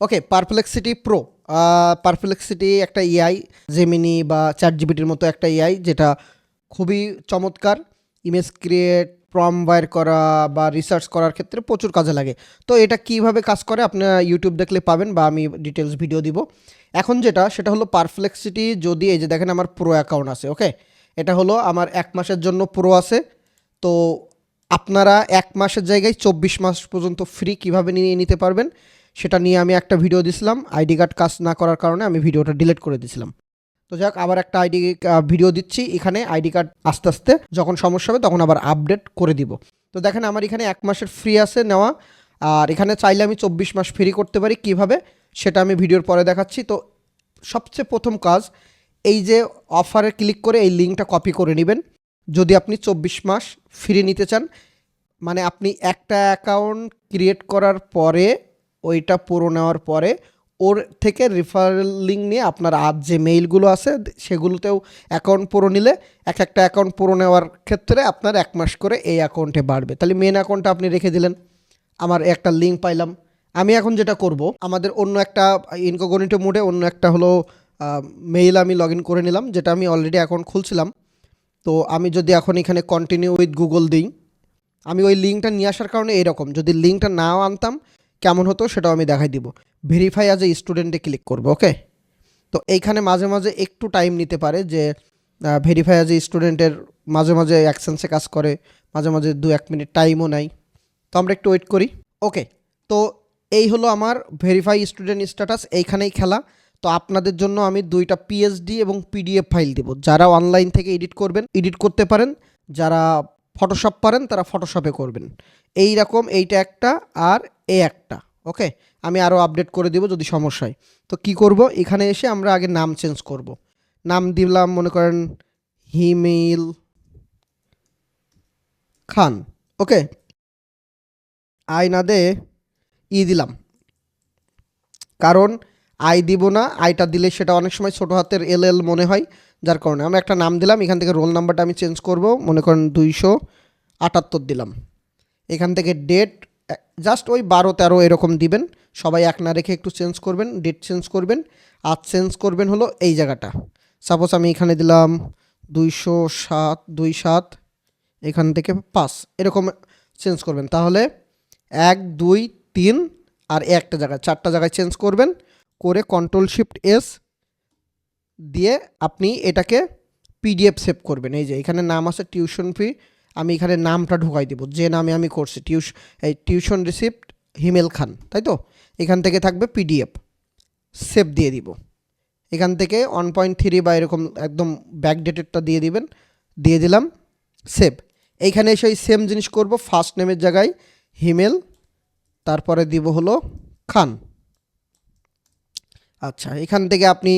ওকে Perplexity pro Perplexity একটা AI Gemini বা chat জিবিটির মতো একটা এআই যেটা খুবই চমৎকার। ইমেজ ক্রিয়েট প্রম বাইর করা বা রিসার্চ করার ক্ষেত্রে প্রচুর কাজে লাগে। তো এটা কীভাবে কাজ করে আপনারা ইউটিউব দেখলে পাবেন বা আমি ডিটেলস ভিডিও দিব। এখন যেটা, সেটা হলো পারফ্লেক্সিটি যদি এই যে দেখেন আমার প্রো অ্যাকাউন্ট আছে ওকে এটা হলো আমার এক মাসের জন্য প্রো আছে। তো আপনারা এক মাসের জায়গায় চব্বিশ মাস পর্যন্ত ফ্রি কীভাবে নিয়ে নিতে পারবেন? সেটা নিয়ে আমি একটা ভিডিও দিছিলাম। আইডি কার্ড কাজ না করার কারণে আমি ভিডিওটা ডিলিট করে দিয়েছিলাম তো যাক, আবার একটা আইডি ভিডিও দিচ্ছি। এখানে আইডি কার্ড আস্তে আস্তে যখন সমস্যা হবে তখন আবার আপডেট করে দিব। তো দেখেন, আমার এখানে এক মাসের ফ্রি আছে নেওয়া। আর এখানে চাইলে আমি চব্বিশ মাস ফ্রি করতে পারি। কীভাবে? সেটা আমি ভিডিওর পরে দেখাচ্ছি। তো সবচেয়ে প্রথম কাজ, এই যে অফারে ক্লিক করে এই লিঙ্কটা কপি করে নেবেন। যদি আপনি চব্বিশ মাস ফ্রি নিতে চান মানে আপনি একটা অ্যাকাউন্ট ক্রিয়েট করার পরে ওইটা পুরো নেওয়ার পরে ওর থেকে রেফারেল লিঙ্ক নিয়ে আপনার আর যে মেইলগুলো আছে, সেগুলোতেও অ্যাকাউন্ট পুরো নিলে, এক একটা অ্যাকাউন্ট পুরো নেওয়ার ক্ষেত্রে আপনার এক মাস করে এই অ্যাকাউন্টে বাড়বে। তাহলে মেন অ্যাকাউন্টটা আপনি রেখে দিলেন। আমার একটা লিঙ্ক পাইলাম। আমি এখন যেটা করব, আমাদের অন্য একটা ইনকোগনিট মোডে অন্য একটা হলো মেইল আমি লগ করে নিলাম, যেটা আমি অলরেডি অ্যাকাউন্ট খুলছিলাম। তো আমি যদি এখন এখানে কন্টিনিউ উইথ গুগল দিই, আমি ওই লিঙ্কটা নিয়ে আসার কারণে এরকম যদি লিঙ্কটা নাও আনতাম কেমন হতো সেটাও আমি দেখাই দিব। ভেরিফাই অ্যাজ এ স্টুডেন্টে ক্লিক করব ওকে তো এইখানে মাঝে মাঝে একটু টাইম নিতে পারে যে ভেরিফাই অ্যাজ এ স্টুডেন্টের মাঝে মাঝে অ্যাকসেন্সে কাজ করে, মাঝে মাঝে দু এক মিনিট টাইমও নাই তো আমরা একটু ওয়েট করি ওকে তো এই হলো আমার ভেরিফাই স্টুডেন্ট স্ট্যাটাস এইখানেই খেলা। তো আপনাদের জন্য আমি দুইটা পিএইচডি এবং পিডিএফ ফাইল দেবো। যারা অনলাইন থেকে এডিট করবেন এডিট করতে পারেন। যারা ফটোশপ পারেন, তারা ফটোশপে করবেন। এই রকম এইটা একটা আর এ একটা ওকে আমি আরও আপডেট করে দেবো যদি সমস্যা হয়। তো কি করব? এখানে এসে আমরা আগে নাম চেঞ্জ করব। নাম দিলাম, মনে করেন, হিমেল খান ওকে আই না দে, ই দিলাম। কারণ, আই দিব না, আইটা দিলে সেটা অনেক সময় ছোটো হাতের এল এল মনে হয়, যার কারণে আমরা একটা নাম দিলাম, এখান থেকে রোল নাম্বারটা আমি চেঞ্জ করব, মনে করেন দুইশো আটাত্তর দিলাম। এখান থেকে ডেট জাস্ট ওই বারো তেরো এরকম দিবেন। সবাই এক না রেখে একটু চেঞ্জ করবেন ডেট চেঞ্জ করবেন। আর চেঞ্জ করবেন হলো এই জায়গাটা। সাপোজ আমি এখানে দিলাম দুইশো সাত, দুই সাত, এখান থেকে পাঁচ, এরকম চেঞ্জ করবেন। তাহলে এক, দুই, তিন আর একটা জায়গায়, চারটা জায়গায় চেঞ্জ করবেন। করে কন্ট্রোল শিফট এস দিয়ে আপনি এটাকে পিডিএফ সেভ করবেন। এই যে এখানে নাম আছে টিউশন ফি আমি এখানে নামটা ঢুকাই দিব। যে নামে আমি করছি, টিউশ, এই টিউশন রিসিপ্ট হিমেল খান, তাই তো? এখান থেকে থাকবে পিডিএফ। সেভ দিয়ে দিব। এখান থেকে ওয়ান পয়েন্ট থ্রি বা এরকম একদম ব্যাক ডেটেডটা দিয়ে দিবেন। দিয়ে দিলাম, সেভ। এইখানে এসে ওই সেম জিনিস করব ফার্স্ট নেমের জায়গায় হিমেল, তারপরে দিব হলো খান। আচ্ছা এখান থেকে আপনি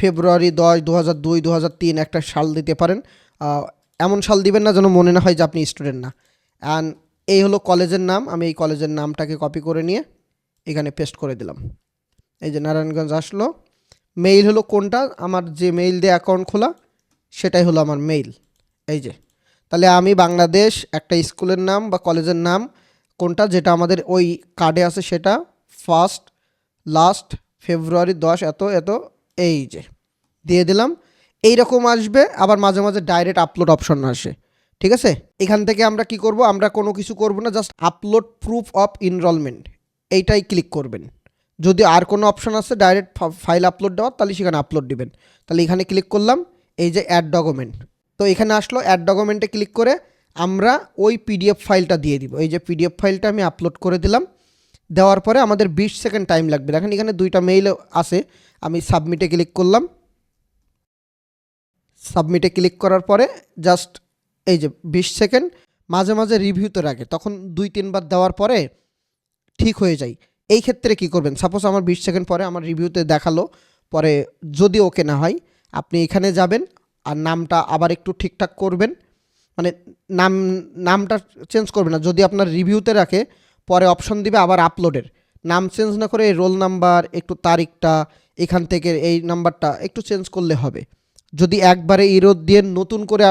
ফেব্রুয়ারি দশ দু হাজার দুই দু হাজার তিন একটা সাল দিতে পারেন। এমন সাল দিবেন না যেন মনে না হয় যে আপনি স্টুডেন্ট না। অ্যান্ড এই হলো কলেজের নাম, আমি এই কলেজের নামটাকে কপি করে নিয়ে এখানে পেস্ট করে দিলাম। এই যে নারায়ণগঞ্জ আসলো। মেইল হলো কোনটা? আমার যে মেইল দিয়ে অ্যাকাউন্ট খোলা, সেটাই হলো আমার মেইল এই যে। তাহলে আমি বাংলাদেশ একটা স্কুলের নাম বা কলেজের নাম কোনটা? যেটা আমাদের ওই কার্ডে আছে সেটা ফার্স্ট লাস্ট ফেব্রুয়ারি দশ, এত এত, এই যে। দিয়ে দিলাম। এই রকম আসবে, আবার মাঝে মাঝে ডাইরেক্ট আপলোড অপশন আসে। ঠিক আছে? এখান থেকে আমরা কি করব? আমরা কোনো কিছু করব না just upload proof of enrollment এইটাই ক্লিক করবেন। যদি আর কোনো অপশন আছে ডাইরেক্ট ফাইল আপলোড দেওয়ার, তাহলে সেখানে আপলোড দিবেন। তাহলে এখানে ক্লিক করলাম, এই যে অ্যাড ডকুমেন্ট তো এখানে আসলো অ্যাড ডকুমেন্টে ক্লিক করে আমরা ওই পিডিএফ ফাইলটা দিয়ে দিব। এই যে পিডিএফ ফাইলটা আমি আপলোড করে দিলাম। দেওয়ার পরে আমাদের বিশ সেকেন্ড টাইম লাগবে। দেখেন এখানে দুইটা মেইল আছে আমি সাবমিটে ক্লিক করলাম। সাবমিটে ক্লিক করার পরে জাস্ট এই যে বিশ সেকেন্ড মাঝে মাঝে রিভিউতে রাখে, তখন দুই তিনবার দেওয়ার পরে ঠিক হয়ে যায়। এই ক্ষেত্রে কি করবেন? সাপোজ আমার বিশ সেকেন্ড পরে আমার রিভিউতে দেখাল, পরে যদি ওকে না হয়, আপনি এখানে যাবেন আর নামটা আবার একটু ঠিকঠাক করবেন। মানে নাম, নামটা চেঞ্জ করবে না, যদি আপনার রিভিউতে রাখে, পরে অপশন দিবে আবার আপলোডের। নাম চেঞ্জ না করে রোল নাম্বার, একটু তারিখটা, এখান থেকে এই নাম্বারটা একটু চেঞ্জ করলে হবে। যদি একবারে ইরোদ দিয়ে নতুন করে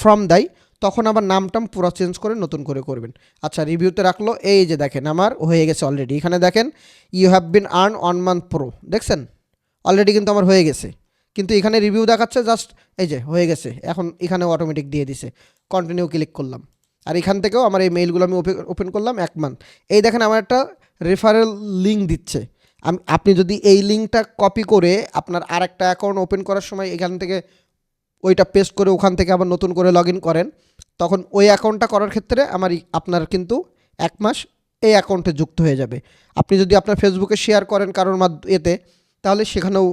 ফর্ম দেয়, তখন আবার নামটাম পুরো চেঞ্জ করে নতুন করে করবেন। আচ্ছা রিভিউতে রাখল, এই যে দেখেন, আমার হয়ে গেছে অলরেডি এখানে দেখেন you have been earn one month pro দেখছেন? অলরেডি কিন্তু আমার হয়ে গেছে। কিন্তু এখানে রিভিউ দেখাচ্ছে জাস্ট এই যে, হয়ে গেছে। এখন এখানে অটোমেটিক দিয়ে দিছে। কন্টিনিউ ক্লিক করলাম। আর এখান থেকেও আমার এই মেইলগুলো আমি ওপেন করলাম এক মান্থ এই দেখেন, আমার একটা রেফারেল লিঙ্ক দিচ্ছে। আমি আপনি যদি এই লিঙ্কটা কপি করে আপনার আর একটা অ্যাকাউন্ট ওপেন করার সময় এখান থেকে ওইটা পেস্ট করে ওখান থেকে আবার নতুন করে লগ করেন, তখন ওই অ্যাকাউন্টটা করার ক্ষেত্রে আমার আপনার কিন্তু এক মাস এই অ্যাকাউন্টে যুক্ত হয়ে যাবে। আপনি যদি আপনার ফেসবুকে শেয়ার করেন কারোর মাধ্য এতে, তাহলে সেখানেও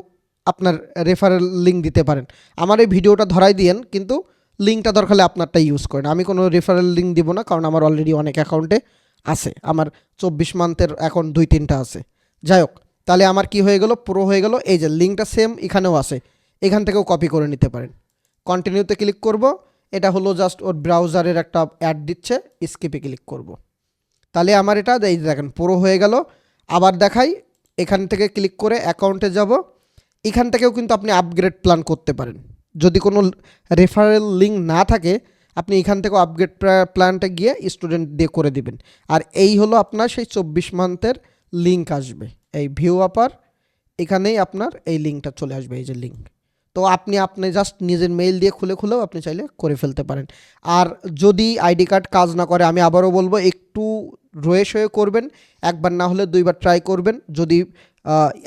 আপনার রেফারেল লিঙ্ক দিতে পারেন। আমার এই ভিডিওটা ধরাই দিয়েন, কিন্তু লিঙ্কটা দরকার হলে আপনারটা ইউজ করেন। আমি কোনো রেফারেল লিঙ্ক দিব না, কারণ আমার অলরেডি অনেক অ্যাকাউন্টে আছে। আমার চব্বিশ মান্থের অ্যাকাউন্ট দুই তিনটা আছে। যাই হোক তাহলে আমার কি হয়ে গেল? পুরো হয়ে গেল। এই যে লিঙ্কটা সেম এখানেও আছে। এখান থেকেও কপি করে নিতে পারেন। কন্টিনিউতে ক্লিক করব। এটা হলো জাস্ট ওর ব্রাউজারের একটা অ্যাড দিচ্ছে। স্কিপে ক্লিক করব। তাহলে আমার এটা, এই দেখেন পুরো হয়ে গেল। আবার দেখাই। এখান থেকে ক্লিক করে অ্যাকাউন্টে যাব। এখান থেকেও কিন্তু আপনি আপগ্রেড প্ল্যান করতে পারেন। যদি কোনো রেফারেল লিঙ্ক না থাকে, আপনি এখান থেকেও আপগ্রেড প্ল্যানটা গিয়ে স্টুডেন্ট দিয়ে করে দিবেন। আর এই হলো আপনার সেই চব্বিশ মান্থের লিঙ্ক আসবে। এই ভিউ আপার এখানেই আপনার এই লিঙ্কটা চলে আসবে, এই যে লিঙ্ক তো আপনি আপনি জাস্ট নিজের মেইল দিয়ে খুলে খুলেও আপনি চাইলে করে ফেলতে পারেন। আর যদি আইডি কার্ড কাজ না করে, আমি আবারও বলব, একটু রয়ে সয়ে করবেন, একবার না হলে দুইবার ট্রাই করবেন। যদি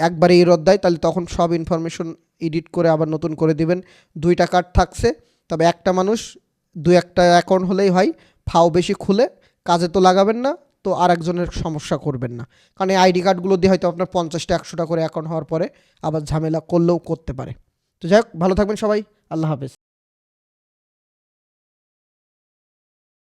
একবারে এরর দেয়, তাহলে তখন সব ইনফরমেশন এডিট করে আবার নতুন করে দিবেন। দুইটা কার্ড থাকছে, তবে একটা মানুষ দু একটা অ্যাকাউন্ট হলেই হয়, ফাও বেশি খুলে, কাজে তো লাগাবেন না। তো আর একজনের সমস্যা করবেন না। কারণ এই আইডি কার্ডগুলো দিয়ে হয়তো আপনার পঞ্চাশটা, একশোটা করে অ্যাকাউন্ট হওয়ার পরে আবার ঝামেলা করলেও করতে পারে। তো যাই হোক, ভালো থাকবেন সবাই। আল্লাহ হাফেজ।